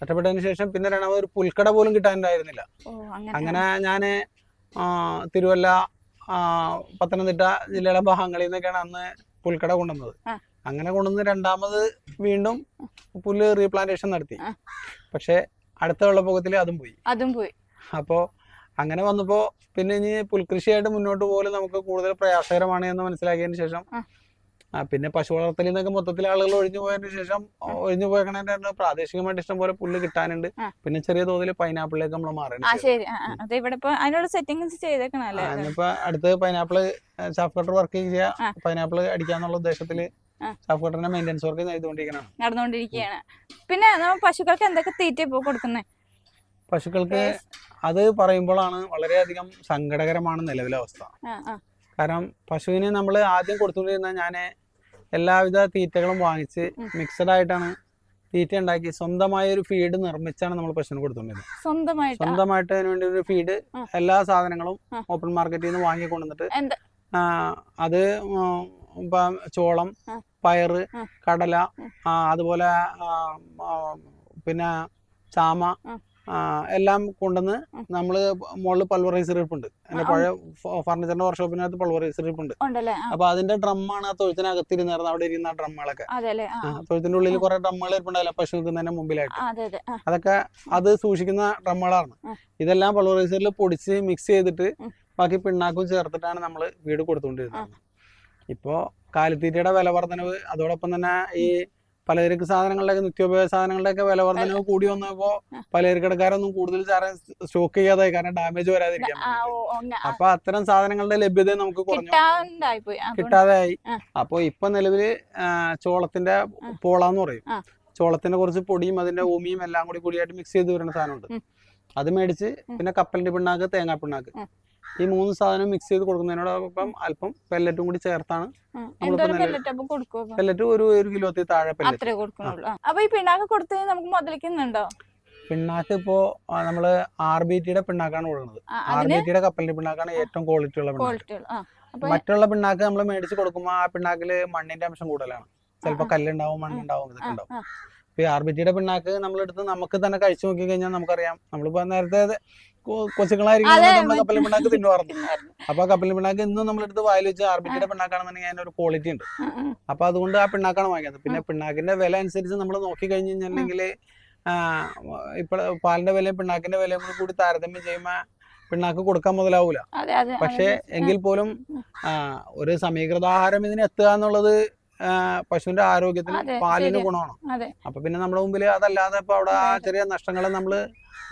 നഷ്ടപ്പെട്ടതിന് ശേഷം പിന്നെ രണ്ടാമത് ഒരു പുൽക്കട പോലും കിട്ടാനുണ്ടായിരുന്നില്ല. അങ്ങനെ. ഞാൻ തിരുവല്ല പത്തനംതിട്ട ജില്ലയുടെ ഭാഗങ്ങളിൽ നിന്നൊക്കെയാണ് അന്ന് പുൽക്കട കൊണ്ടുവന്നത്. അങ്ങനെ കൊണ്ടുവന്ന് രണ്ടാമത് വീണ്ടും പുല്ല് റീപ്ലാന്റേഷൻ നടത്തി. പക്ഷെ അടുത്ത വെള്ളപ്പൊക്കത്തിൽ അതും പോയി. അതും പോയി. അപ്പോൾ അങ്ങനെ വന്നപ്പോൾ പിന്നെ ഇനി പുൽകൃഷിയായിട്ട് മുന്നോട്ട് പോകൽ നമുക്ക് കൂടുതൽ പ്രയാസകരമാണ് എന്ന് മനസ്സിലാക്കിയതിന് ശേഷം. പിന്നെ പശു വളർത്തലിൽ നിന്നൊക്കെ മൊത്തത്തിൽ ആളുകൾ ഒഴിഞ്ഞു പോയതിനു ശേഷം ഒഴിഞ്ഞു പോയതിന്റെ പ്രാദേശികമായിട്ട് ഇഷ്ടം പോലെ പുല്ല് കിട്ടാനുണ്ട്. പിന്നെ ചെറിയ തോതിൽ പൈനാപ്പിളിലേക്ക് നമ്മൾ ഇപ്പൊ ഇനിയിപ്പോ അടുത്ത് പൈനാപ്പിൾ ചാഫ് കട്ടർ വർക്ക്. ചെയ്യുക പൈനാപ്പിൾ അടിക്കാന്നുള്ള ഉദ്ദേശത്തിൽ കട്ടറിന്റെ മെയിന്റെനൻസ് വർക്ക് ചെയ്തുകൊണ്ടിരിക്കണം നടന്നുകൊണ്ടിരിക്കുകയാണ്. പിന്നെ നമ്മൾ പശുക്കൾക്ക് എന്തൊക്കെ തീറ്റ പോ കൊടുക്കുന്നത് പശുക്കൾക്ക് അത് പറയുമ്പോഴാണ് വളരെയധികം സങ്കടകരമാണ് നിലവിലെ അവസ്ഥ. കാരണം പശുവിനെ നമ്മൾ ആദ്യം കൊടുത്തുകൊണ്ടിരുന്ന ഞാൻ എല്ലാവിധ തീറ്റകളും വാങ്ങിച്ച്. മിക്സഡ് ആയിട്ടാണ് തീറ്റ ഉണ്ടാക്കി സ്വന്തമായ ഒരു ഫീഡ് നിർമ്മിച്ചാണ് നമ്മൾ പശുവിന് കൊടുത്തുകൊണ്ടിരുന്നത്. സ്വന്തമായിട്ട് സ്വന്തമായിട്ട് അതിന് വേണ്ടി ഒരു ഫീഡ് എല്ലാ സാധനങ്ങളും ഓപ്പൺ മാർക്കറ്റിൽ നിന്ന് വാങ്ങി കൊണ്ടുവന്നിട്ട് അത് ഇപ്പം ചോളം പയറ് കടല അതുപോലെ പിന്നെ ചാമ എല്ലാം കൊണ്ടുവന്ന് നമ്മൾ നമ്മൾ മുകളിൽ പൾവറൈസർ ഇരിപ്പുണ്ട് എന്റെ പഴയ ഫർണിച്ചറിന്റെ വർക്ക്ഷോപ്പിനകത്ത് പൾവറൈസർ ഇരിപ്പുണ്ട് അപ്പൊ അതിന്റെ ഡ്രമ്മാണ് ആ തൊഴുത്തിനകത്തിരുന്നായിരുന്നു അവിടെ ഇരിക്കുന്ന ആ ഡ്രമ്മുകളൊക്കെ. തൊഴുത്തിന്റെ ഉള്ളിൽ കുറെ ഡ്രമ്മുകൾ ഇരിപ്പുണ്ടാവില്ല പശു നിൽക്കുന്നതിന്റെ മുമ്പിലായിട്ട് അതൊക്കെ അത് സൂക്ഷിക്കുന്ന ഡ്രമ്മുകളാണ്. ഇതെല്ലാം പൾവറൈസറിൽ പൊടിച്ച് മിക്സ് ചെയ്തിട്ട് ബാക്കി പിണ്ണാക്കും ചേർത്തിട്ടാണ് നമ്മൾ വീട് കൊടുത്തുകൊണ്ടിരുന്നത്. ഇപ്പോ കാലിത്തീറ്റയുടെ വില വർധനവ് അതോടൊപ്പം തന്നെ ഈ പലചരക്ക് സാധനങ്ങളുടെയൊക്കെ നിത്യോപയോഗ സാധനങ്ങളുടെയൊക്കെ വില വർധനവ് കൂടി വന്നപ്പോ. പലചരക്കടക്കാരൊന്നും കൂടുതൽ സാധനം സ്റ്റോക്ക് ചെയ്യാതായി. കാരണം ഡാമേജ് വരാതിരിക്കാൻ അപ്പൊ അത്തരം സാധനങ്ങളുടെ ലഭ്യത നമുക്ക് കുറഞ്ഞു. ആ. അപ്പൊ ഇപ്പൊ നിലവിൽ ചോളത്തിന്റെ. പോളാന്ന് പറയും. ചോളത്തിന്റെ കുറച്ച് പൊടിയും അതിന്റെ ഓമിയും എല്ലാം കൂടി കൂടിയായിട്ട് മിക്സ് ചെയ്ത് വരുന്ന സാധനമുണ്ട്. അത് മേടിച്ച് പിന്നെ കപ്പലിന്റെ പിണ്ണാക്ക് തേങ്ങാ പിണ്ണാക്ക്. ഈ മൂന്ന് സാധനം മിക്സ് ചെയ്ത് കൊടുക്കുന്നതിനോടൊപ്പം അല്പം പെല്ലറ്റും കൂടി ചേർത്താണ്. പെല്ലറ്റ് ഒരു ഒരു കിലോത്തിൽ താഴെ പെല്ലറ്റ്. അപ്പൊ ഈ പിണ്ണാക്ക് കൊടുത്ത് നമുക്ക് മുതലിക്കുന്നുണ്ടോ പിണ്ണാക്ക് ഇപ്പോ നമ്മൾ ആർ ബി ടിയുടെ പിണ്ണാക്കാണ് കൊടുക്കുന്നത് ആർ ബി ടിയുടെ കപ്പലിന്റെ പിണ്ണാക്കാണ് ഏറ്റവും ക്വാളിറ്റി ഉള്ള പിണ്ണാക്ക്. മറ്റുള്ള പിണ്ണാക്ക് നമ്മൾ മേടിച്ച് കൊടുക്കുമ്പോൾ ആ പിണ്ണാക്കിൽ മണ്ണിന്റെ അംശം കൂടുതലാണ്. ചിലപ്പോൾ ആ. കല്ലുണ്ടാവും മണ്ണുണ്ടാവും ഇതൊക്കെ ഉണ്ടാവും. ഈ ആർ ബി ടിയുടെ പിണ്ണാക്ക് നമ്മളെടുത്ത് നമുക്ക് തന്നെ കഴിച്ചു നോക്കി കഴിഞ്ഞാൽ നമുക്കറിയാം. നമ്മളിപ്പോ നേരത്തെ കൊച്ചുങ്ങളായിരിക്കും നമ്മൾ പിണ്ണാക്ക് [laughs] തിന്നുവായിരുന്നു. അപ്പൊ ആ കപ്പലിൽ പിണ്ണാക്ക് ഇന്നും നമ്മളെടുത്ത് വായിൽ വെച്ച് ആർബിറ്റിയുടെ പിണ്ണാക്കാണെന്നുണ്ടെങ്കിൽ അതിനൊരു ക്വാളിറ്റി ഉണ്ട്. അപ്പൊ അതുകൊണ്ട് ആ പിണ്ണാക്കാണ് വാങ്ങിയത്. പിന്നെ പിണ്ണാക്കിന്റെ വില അനുസരിച്ച് നമ്മൾ നോക്കി കഴിഞ്ഞു കഴിഞ്ഞിട്ടുണ്ടെങ്കിൽ ഇപ്പോൾ പാലിന്റെ വിലയും പിണ്ണാക്കിന്റെ വിലയും കൂടി കൂടി താരതമ്യം ചെയ്യുമ്പോൾ പിണ്ണാക്ക് കൊടുക്കാൻ മുതലാവൂല. പക്ഷെ. എങ്കിൽ പോലും ഒരു സമീകൃതാഹാരം ഇതിന് എത്തുക എന്നുള്ളത് പശുവിന്റെ ആരോഗ്യത്തിന് പാലിന്. ഗുണമാണ്? അപ്പൊ പിന്നെ നമ്മുടെ മുമ്പിൽ അതല്ലാതെ ഇപ്പൊ അവിടെ ആ ചെറിയ നഷ്ടങ്ങളെ നമ്മൾ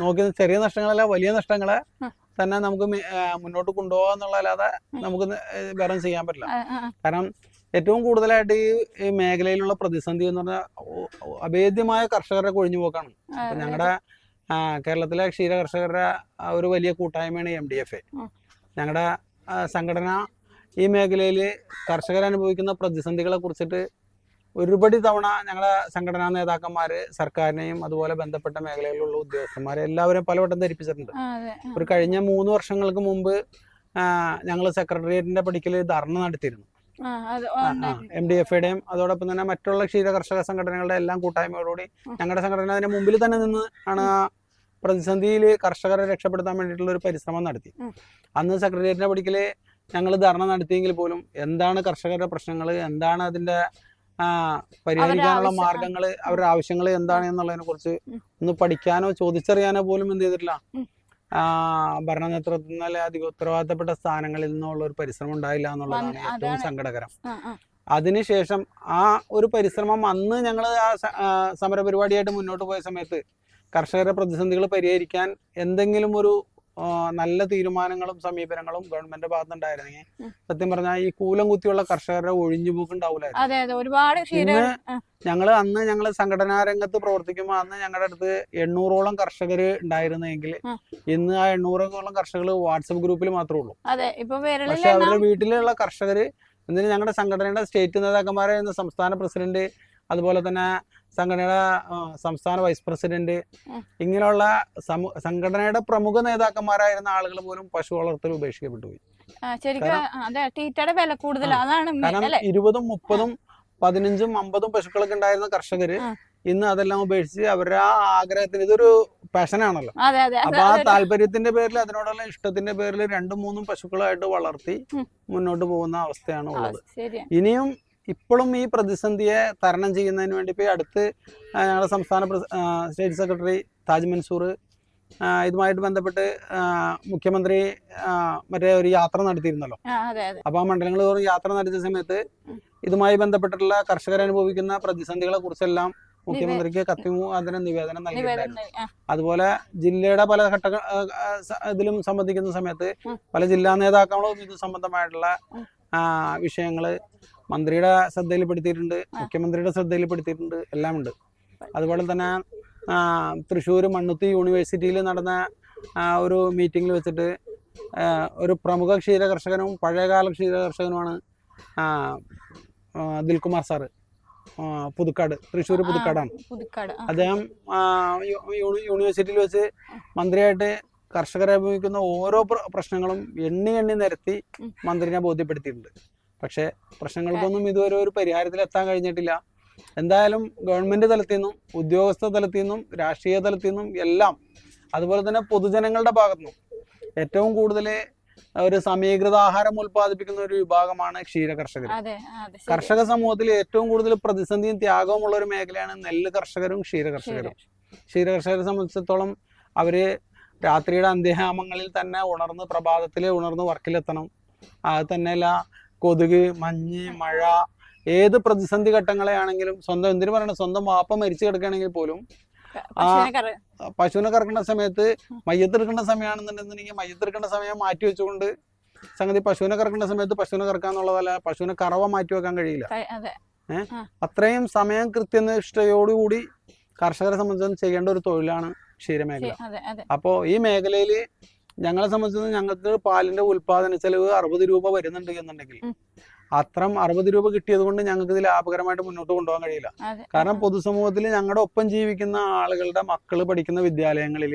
നോക്കി ചെറിയ നഷ്ടങ്ങളല്ല വലിയ നഷ്ടങ്ങളെ. തന്നെ നമുക്ക് മുന്നോട്ട് കൊണ്ടുപോകാം എന്നുള്ളതല്ലാതെ നമുക്ക് വേറെ ചെയ്യാൻ പറ്റില്ല. കാരണം ഏറ്റവും കൂടുതലായിട്ട് ഈ മേഖലയിലുള്ള പ്രതിസന്ധി എന്ന് പറഞ്ഞാൽ അഭേദ്യമായ കർഷകരുടെ കൊഴിഞ്ഞു പോക്കാണ്. ഞങ്ങളുടെ കേരളത്തിലെ ക്ഷീര കർഷകരുടെ ഒരു വലിയ കൂട്ടായ്മയാണ് എം ഡി എഫ് എ. ഞങ്ങളുടെ സംഘടന ഈ മേഖലയിൽ കർഷകർ അനുഭവിക്കുന്ന പ്രതിസന്ധികളെ കുറിച്ചിട്ട് ഒരുപടി തവണ ഞങ്ങളെ സംഘടനാ നേതാക്കന്മാർ സർക്കാരിനെയും അതുപോലെ ബന്ധപ്പെട്ട മേഖലയിലുള്ള ഉദ്യോഗസ്ഥന്മാരെ എല്ലാവരും പലവട്ടം ധരിപ്പിച്ചിട്ടുണ്ട്. ഒരു കഴിഞ്ഞ മൂന്ന് വർഷങ്ങൾക്ക് മുമ്പ് ഞങ്ങൾ സെക്രട്ടേറിയറ്റിന്റെ പടിക്കൽ ധർണ നടത്തിയിരുന്നു. എം ഡി എഫ് ഐയുടെയും അതോടൊപ്പം തന്നെ മറ്റുള്ള ക്ഷീര കർഷക സംഘടനകളുടെ എല്ലാം കൂട്ടായ്മയോടുകൂടി ഞങ്ങളുടെ സംഘടന അതിന്റെ മുമ്പിൽ തന്നെ നിന്ന് ആണ് ആ പ്രതിസന്ധിയിൽ കർഷകരെ രക്ഷപ്പെടുത്താൻ വേണ്ടിയിട്ടുള്ള ഒരു പരിശ്രമം നടത്തി. അന്ന് സെക്രട്ടേറിയറ്റിന്റെ പടിക്കൽ ഞങ്ങൾ ധർണ നടത്തിയെങ്കിൽ പോലും എന്താണ് കർഷകരുടെ പ്രശ്നങ്ങൾ എന്താണ് അതിന്റെ പരിഹരിക്കാനുള്ള മാർഗങ്ങൾ അവരുടെ ആവശ്യങ്ങൾ എന്താണ് എന്നുള്ളതിനെ കുറിച്ച് ഒന്ന് പഠിക്കാനോ ചോദിച്ചറിയാനോ പോലും എന്ത് ചെയ്തിട്ടില്ല ഭരണ നേതൃത്വത്തിൽ നിന്ന് അധികം ഉത്തരവാദിത്തപ്പെട്ട സ്ഥാനങ്ങളിൽ നിന്നുള്ള ഒരു പരിശ്രമം ഉണ്ടായില്ല എന്നുള്ളതാണ് ഏറ്റവും. സങ്കടകരം. അതിനുശേഷം ആ ഒരു പരിശ്രമം അന്ന് ഞങ്ങൾ ആ സമരപരിപാടിയായിട്ട് മുന്നോട്ട് പോയ സമയത്ത് കർഷകരുടെ പ്രതിസന്ധികൾ പരിഹരിക്കാൻ എന്തെങ്കിലും ഒരു നല്ല തീരുമാനങ്ങളും സമീപനങ്ങളും ഗവൺമെന്റ് ഭാഗത്തുണ്ടായിരുന്നെങ്കിൽ. സത്യം പറഞ്ഞാൽ ഈ കൂലം കുത്തിയുള്ള കർഷകരുടെ ഒഴിഞ്ഞുപോക്ക് ഉണ്ടാവില്ലായിരുന്നു ഞങ്ങൾ അന്ന് ഞങ്ങൾ സംഘടനാ രംഗത്ത് പ്രവർത്തിക്കുമ്പോൾ അന്ന് ഞങ്ങളുടെ അടുത്ത് എണ്ണൂറോളം കർഷകർ ഉണ്ടായിരുന്നെങ്കിൽ. ഇന്ന് ആ എണ്ണൂറോളം കർഷകർ വാട്സപ്പ് ഗ്രൂപ്പിൽ മാത്രമേ ഉള്ളൂ. പക്ഷെ അവരുടെ വീട്ടിലുള്ള കർഷകർ എന്തിന് ഞങ്ങളുടെ സംഘടനയുടെ സ്റ്റേറ്റ് നേതാക്കന്മാരെ ഇന്ന് സംസ്ഥാന പ്രസിഡന്റ് അതുപോലെ തന്നെ സംഘടനയുടെ സംസ്ഥാന വൈസ് പ്രസിഡന്റ് ഇങ്ങനെയുള്ള സംഘടനയുടെ പ്രമുഖ നേതാക്കന്മാരായിരുന്ന ആളുകൾ പോലും പശു വളർത്തൽ ഉപേക്ഷിക്കപ്പെട്ടു പോയി. കാരണം ഇരുപതും മുപ്പതും പതിനഞ്ചും അമ്പതും പശുക്കളൊക്കെ ഉണ്ടായിരുന്ന കർഷകര്. ഇന്ന് അതെല്ലാം ഉപേക്ഷിച്ച് അവരുടെ ആ ആഗ്രഹത്തിന് ഇതൊരു പാഷനാണല്ലോ അപ്പൊ ആ താല്പര്യത്തിന്റെ പേരിൽ അതിനോടുള്ള ഇഷ്ടത്തിന്റെ പേരിൽ രണ്ടും മൂന്നും പശുക്കളായിട്ട് വളർത്തി മുന്നോട്ട് പോകുന്ന അവസ്ഥയാണ് ഉള്ളത്. ഇനിയും ഇപ്പോഴും ഈ പ്രതിസന്ധിയെ തരണം ചെയ്യുന്നതിന് വേണ്ടി ഇപ്പോൾ അടുത്ത് ഞങ്ങളുടെ സംസ്ഥാന സ്റ്റേറ്റ് സെക്രട്ടറി താജ് മൻസൂർ ഇതുമായിട്ട് ബന്ധപ്പെട്ട് മുഖ്യമന്ത്രി മറ്റേ ഒരു യാത്ര നടത്തിയിരുന്നല്ലോ. അപ്പൊ ആ മണ്ഡലങ്ങൾ തോറും യാത്ര നടത്തിയ സമയത്ത് ഇതുമായി ബന്ധപ്പെട്ടിട്ടുള്ള കർഷകർ അനുഭവിക്കുന്ന പ്രതിസന്ധികളെ കുറിച്ചെല്ലാം മുഖ്യമന്ത്രിക്ക് കത്തിമു അതിന് നിവേദനം നൽകിയിട്ടുണ്ടായിരുന്നു. അതുപോലെ ജില്ലയുടെ പല ഘട്ട ഇതിലും സംബന്ധിക്കുന്ന സമയത്ത് പല ജില്ലാ നേതാക്കളും ഇത് സംബന്ധമായിട്ടുള്ള. വിഷയങ്ങൾ മന്ത്രിയുടെ ശ്രദ്ധയിൽപ്പെടുത്തിയിട്ടുണ്ട് മുഖ്യമന്ത്രിയുടെ ശ്രദ്ധയിൽപ്പെടുത്തിയിട്ടുണ്ട് എല്ലാം ഉണ്ട് അതുപോലെ തന്നെ തൃശ്ശൂർ മണ്ണുത്തി യൂണിവേഴ്സിറ്റിയിൽ നടന്ന ഒരു മീറ്റിംഗിൽ വെച്ചിട്ട് ഒരു പ്രമുഖ ക്ഷീര കർഷകനും പഴയകാല ക്ഷീര കർഷകനുമാണ് ദിൽകുമാർ സാറ്. പുതുക്കാട് തൃശ്ശൂർ പുതുക്കാടാണ്. പുതുക്കാട് അദ്ദേഹം യൂണിവേഴ്സിറ്റിയിൽ വെച്ച് മന്ത്രിയായിട്ട് കർഷകരെ അഭിമുഖിക്കുന്ന ഓരോ പ്ര- പ്രശ്നങ്ങളും എണ്ണി എണ്ണി നിരത്തി. മന്ത്രിനെ ബോധ്യപ്പെടുത്തിയിട്ടുണ്ട്. പക്ഷേ പ്രശ്നങ്ങൾക്കൊന്നും ഇതുവരെ ഒരു പരിഹാരത്തിൽ എത്താൻ കഴിഞ്ഞിട്ടില്ല. എന്തായാലും ഗവൺമെന്റ് തലത്തിൽ നിന്നും ഉദ്യോഗസ്ഥ തലത്തിൽ നിന്നും രാഷ്ട്രീയ തലത്തിൽ നിന്നും എല്ലാം അതുപോലെ തന്നെ പൊതുജനങ്ങളുടെ ഭാഗത്തു നിന്നും ഏറ്റവും കൂടുതൽ ഒരു സമീകൃത ആഹാരം ഉൽപ്പാദിപ്പിക്കുന്ന ഒരു വിഭാഗമാണ് ക്ഷീര കർഷകർ. കർഷക സമൂഹത്തിൽ ഏറ്റവും കൂടുതൽ പ്രതിസന്ധിയും ത്യാഗവും ഉള്ള ഒരു മേഖലയാണ് നെല്ല് കർഷകരും ക്ഷീര കർഷകരും. ക്ഷീര കർഷകരെ. സംബന്ധിച്ചിടത്തോളം അവർ രാത്രിയുടെ അന്ത്യഹാമങ്ങളിൽ തന്നെ ഉണർന്ന് പ്രഭാതത്തിൽ ഉണർന്ന് വർക്കിലെത്തണം. അത് തന്നെയല്ല കൊതുക് മഞ്ഞ് മഴ ഏത് പ്രതിസന്ധി ഘട്ടങ്ങളെയാണെങ്കിലും സ്വന്തം എന്തിനു പറയണം സ്വന്തം വാപ്പ മരിച്ചു കിടക്കുകയാണെങ്കിൽ പോലും പശുവിനെ കറ- പശുവിനെ കറക്കുന്ന സമയത്ത് മയ്യത്തെടുക്കേണ്ട സമയമാണെന്നുണ്ടെന്നുണ്ടെങ്കിൽ മയ്യത്തെടുക്കേണ്ട സമയം മാറ്റി വെച്ചുകൊണ്ട് സംഗതി പശുവിനെ കറക്കേണ്ട സമയത്ത് പശുവിനെ കറക്കാന്നുള്ളതല്ല പശുവിനെ കറവ മാറ്റി വെക്കാൻ കഴിയില്ല. ഏഹ് അത്രയും സമയം കൃത്യനിഷ്ഠയോടുകൂടി കർഷകരെ സംബന്ധിച്ചും ചെയ്യേണ്ട ഒരു തൊഴിലാണ് ക്ഷീരമേഖല. അപ്പോൾ ഈ മേഖലയിൽ ഞങ്ങളെ സംബന്ധിച്ച് ഞങ്ങൾക്ക് പാലിന്റെ ഉൽപാദന ചെലവ് അറുപത് രൂപ വരുന്നുണ്ട് എന്നുണ്ടെങ്കിൽ. അത്രം അറുപത് രൂപ കിട്ടിയത് കൊണ്ട് ഞങ്ങൾക്ക് ഇത് ലാഭകരമായിട്ട് മുന്നോട്ട് കൊണ്ടുപോകാൻ കഴിയില്ല കാരണം പൊതുസമൂഹത്തിൽ ഞങ്ങളുടെ ഒപ്പം ജീവിക്കുന്ന ആളുകളുടെ മക്കൾ പഠിക്കുന്ന വിദ്യാലയങ്ങളിൽ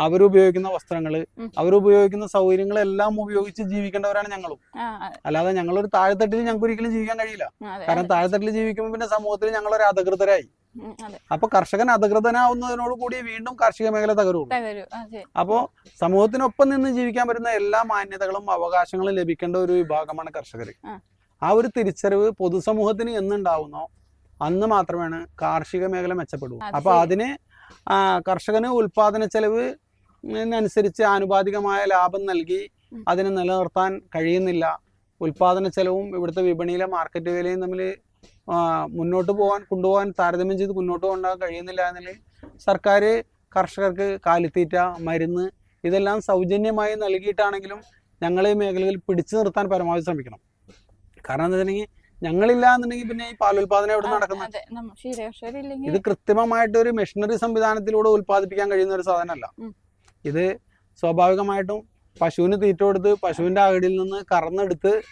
അവരുപയോഗിക്കുന്ന വസ്ത്രങ്ങൾ അവരുപയോഗിക്കുന്ന സൗകര്യങ്ങളെല്ലാം ഉപയോഗിച്ച് ജീവിക്കേണ്ടവരാണ് ഞങ്ങളും. അല്ലാതെ ഞങ്ങൾ ഒരു ഞങ്ങളൊരു താഴെത്തട്ടിൽ ഞങ്ങൾക്ക് ഒരിക്കലും ജീവിക്കാൻ കഴിയില്ല. കാരണം താഴെത്തട്ടിൽ ജീവിക്കുമ്പോൾ പിന്നെ സമൂഹത്തിൽ ഞങ്ങളൊരു അധകൃതരായി. അധികൃതരായി അപ്പൊ കർഷകൻ അധകൃതനാവുന്നതിനോട് കൂടി വീണ്ടും കാർഷിക മേഖല തകരുള്ളൂ. തകരൂ അപ്പോ സമൂഹത്തിനൊപ്പം നിന്ന് ജീവിക്കാൻ പറ്റുന്ന എല്ലാ മാന്യതകളും അവകാശങ്ങളും ലഭിക്കേണ്ട ഒരു വിഭാഗമാണ് കർഷകർ ആ. ഒരു തിരിച്ചറിവ് പൊതുസമൂഹത്തിന് എന്നുണ്ടാവുന്നോ അന്ന് മാത്രമാണ് കാർഷിക മേഖല മെച്ചപ്പെടുക. അപ്പൊ. അതിന് കർഷകന് ഉൽപാദന ചെലവ് അനുസരിച്ച് ആനുപാതികമായ ലാഭം നൽകി അതിനെ നിലനിർത്താൻ കഴിയുന്നില്ല. ഉൽപാദന ചെലവും ഇവിടുത്തെ വിപണിയിലെ മാർക്കറ്റ് വിലയും തമ്മിൽ മുന്നോട്ട് പോകാൻ കൊണ്ടുപോകാൻ താരതമ്യം ചെയ്ത് മുന്നോട്ട് കൊണ്ടുപോകാൻ കഴിയുന്നില്ല എന്നതിൽ സർക്കാർ കർഷകർക്ക് കാലിത്തീറ്റ മരുന്ന് ഇതെല്ലാം സൗജന്യമായി നൽകിയിട്ടാണെങ്കിലും ഞങ്ങൾ ഈ മേഖലയിൽ പിടിച്ചു നിർത്താൻ പരമാവധി ശ്രമിക്കണം. കാരണം എന്താ വെച്ചിട്ടുണ്ടെങ്കിൽ ഞങ്ങളില്ല എന്നുണ്ടെങ്കിൽ പിന്നെ ഈ പാൽ പാലുൽപാദനം എവിടെ നടക്കുന്നത് ഇത് കൃത്രിമമായിട്ട് ഒരു മെഷീനറി സംവിധാനത്തിലൂടെ ഉൽപ്പാദിപ്പിക്കാൻ കഴിയുന്ന ഒരു സാധനമല്ല. ഇത് സ്വാഭാവികമായിട്ടും പശുവിന് തീറ്റ കൊടുത്ത് പശുവിന്റെ അകടിൽ നിന്ന് കറന്നെടുത്ത്.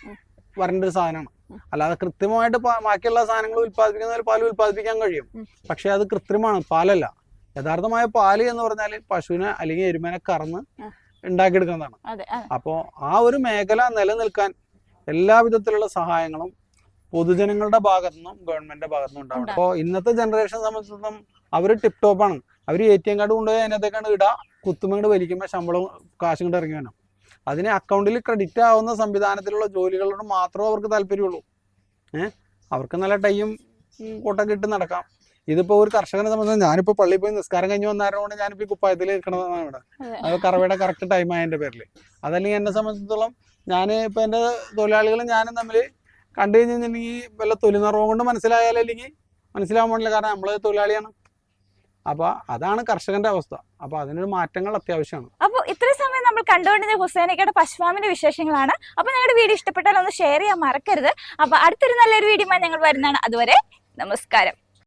വരേണ്ട ഒരു സാധനമാണ്. അല്ലാതെ കൃത്രിമമായിട്ട് ബാക്കിയുള്ള സാധനങ്ങൾ ഉത്പാദിപ്പിക്കുന്ന പാൽ ഉൽപ്പാദിപ്പിക്കാൻ കഴിയും. പക്ഷെ അത് കൃത്രിമമാണ് പാലല്ല. യഥാർത്ഥമായ പാൽ എന്ന് പറഞ്ഞാൽ പശുവിനെ അല്ലെങ്കിൽ എരുമനെ കറന്ന്. ഉണ്ടാക്കിയെടുക്കുന്നതാണ്. അപ്പോൾ ആ. ഒരു മേഖല നിലനിൽക്കാൻ എല്ലാവിധത്തിലുള്ള സഹായങ്ങളും പൊതുജനങ്ങളുടെ ഭാഗത്തു നിന്നും ഗവൺമെന്റിന്റെ ഭാഗത്തു നിന്നും ഉണ്ടാവണം. അപ്പോൾ ഇന്നത്തെ ജനറേഷൻ സംബന്ധിച്ചിടത്തോളം അവർ ടിപ് ടോപ്പാണ് അവർ എ ടി എം കാർഡ് കൊണ്ടുപോയി അതിനകത്തേക്കാണ് ഇടുക കുത്തുമങ്ങോട്ട് വലിക്കുമ്പോൾ ശമ്പളം കാശും കൊണ്ട് ഇറങ്ങി വേണം അതിന് അക്കൗണ്ടിൽ ക്രെഡിറ്റ് ആവുന്ന സംവിധാനത്തിലുള്ള ജോലികളോട് മാത്രമേ അവർക്ക് താല്പര്യമുള്ളൂ. ഏഹ് അവർക്ക് നല്ല ടൈം കൊട്ടൊക്കെ ഇട്ട് നടക്കാം. ഇതിപ്പോ ഒരു കർഷകനെ സംബന്ധിച്ച് ഞാനിപ്പോ പള്ളിയിൽ പോയി നിസ്കാരം കഴിഞ്ഞ് വന്നാരോണ്ട് ഞാനിപ്പോ ഈ കുപ്പായത്തിൽ നിൽക്കണതാണ് ഇവിടെ. അതെ. അത് കറവയുടെ കറക്റ്റ് ടൈം ആയതിന്റെ പേരിൽ അതല്ലെങ്കിൽ എന്നെ സംബന്ധിച്ചിടത്തോളം ഞാൻ ഇപ്പൊ എന്റെ തൊഴിലാളികളും ഞാനും തമ്മിൽ കണ്ടു കഴിഞ്ഞിട്ടുണ്ടെങ്കിൽ വല്ല തൊലിനിറവും കൊണ്ട് മനസ്സിലായാലും അല്ലെങ്കിൽ മനസ്സിലാവാൻ പാടില്ല. കാരണം നമ്മൾ തൊഴിലാളിയാണ്. അപ്പൊ അതാണ് കർഷകന്റെ അവസ്ഥ. അപ്പൊ അതിനൊരു മാറ്റങ്ങൾ അത്യാവശ്യമാണ്. അപ്പോൾ ഇത്രയും സമയം നമ്മൾ കണ്ടുകൊണ്ടിരുന്ന ഹുസൈനക്കയുടെ പശുവാമിന്റെ വിശേഷങ്ങളാണ്. അപ്പോൾ നിങ്ങളുടെ വീഡിയോ ഇഷ്ടപ്പെട്ടാൽ ഒന്ന് ഷെയർ ചെയ്യാൻ മറക്കരുത്. അപ്പോൾ അടുത്തൊരു നല്ലൊരു വീഡിയോ ഞങ്ങൾ വരുന്നതാണ്. അതുവരെ നമസ്കാരം.